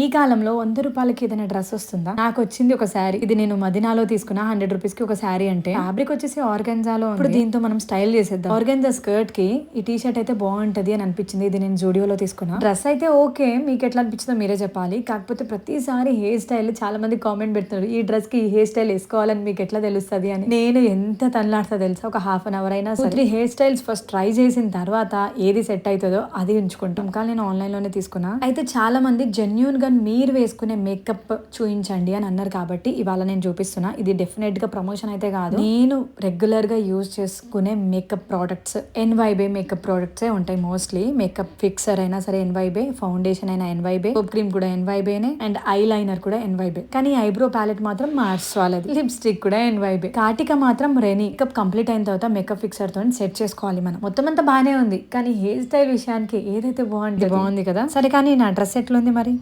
ఈ కాలంలో వంద రూపాయలకి ఏదైనా డ్రెస్ వస్తుందా? నాకు వచ్చింది ఒక శారీ. ఇది నేను మదినాలో తీసుకున్న హండ్రెడ్ రూపీస్కి ఒక శారీ అంటే ఫ్యాబ్రిక్ వచ్చేసి ఆర్గెన్జాలో ఇప్పుడు దీంతో మనం స్టైల్ చేసేద్దాం. ఆర్గెన్జా స్కర్ట్కి ఈ టీ షర్ట్ అయితే బాగుంటది అని అనిపించింది. ఇది నేను జూడియోలో తీసుకున్నా. డ్రెస్ అయితే ఓకే. మీకు ఎట్లా అనిపించిందో మీరే చెప్పాలి. కాకపోతే ప్రతిసారి హెయిర్ స్టైల్ చాలా మంది కామెంట్ పెడుతున్నారు. ఈ డ్రెస్కి ఈ హెయిర్ స్టైల్ వేసుకోవాలని మీకు ఎట్లా తెలుస్తుంది అని. నేను ఎంత తనలాడుతా తెలుసా? ఒక హాఫ్ అన్ అవర్ అయినా సరే. హెయిర్ స్టైల్స్ ఫస్ట్ ట్రై చేసిన తర్వాత ఏది సెట్ అవుతుందో అది ఉంచుకుంటాం. కానీ నేను ఆన్లైన్లోనే తీసుకున్నా. అయితే చాలా మంది జెన్యున్ గా మీరు వేసుకునే మేకప్ చూపించండి అని అన్నారు కాబట్టి ఇవాళ నేను చూపిస్తున్నా. ఇది డెఫినెట్గా ప్రమోషన్ అయితే కాదు. నేను రెగ్యులర్గా యూజ్ చేసుకునే makeup products NY Bae makeup products ఉంటాయి మోస్ట్లీ మేకప్ ఫిక్సర్ అయినా సరే ఎన్వైబే ఫౌండేషన్ అయినా ఎన్వైబే సోప్ క్రీమ్ కూడా ఎన్వైబేనే అండ్ ఐ లైనర్ కూడా ఎన్వైబే కానీ ఐబ్రో ప్యాలెట్ మాత్రం మార్స్ వాళ్ళది లిప్స్టిక్ కూడా ఎన్వైబే కాటిక మాత్రం రెనీ మేకప్ కంప్లీట్ అయిన తర్వాత మేకప్ ఫిక్సర్తో సెట్ చేసుకోవాలి మనం. మొత్తం అంతా బానే ఉంది. కానీ హెయిర్ స్టైల్ విషయానికి ఏదైతే బాగుంది బాగుంది కదా? సరే కానీ నా డ్రెస్ ఎట్లుంది మరి?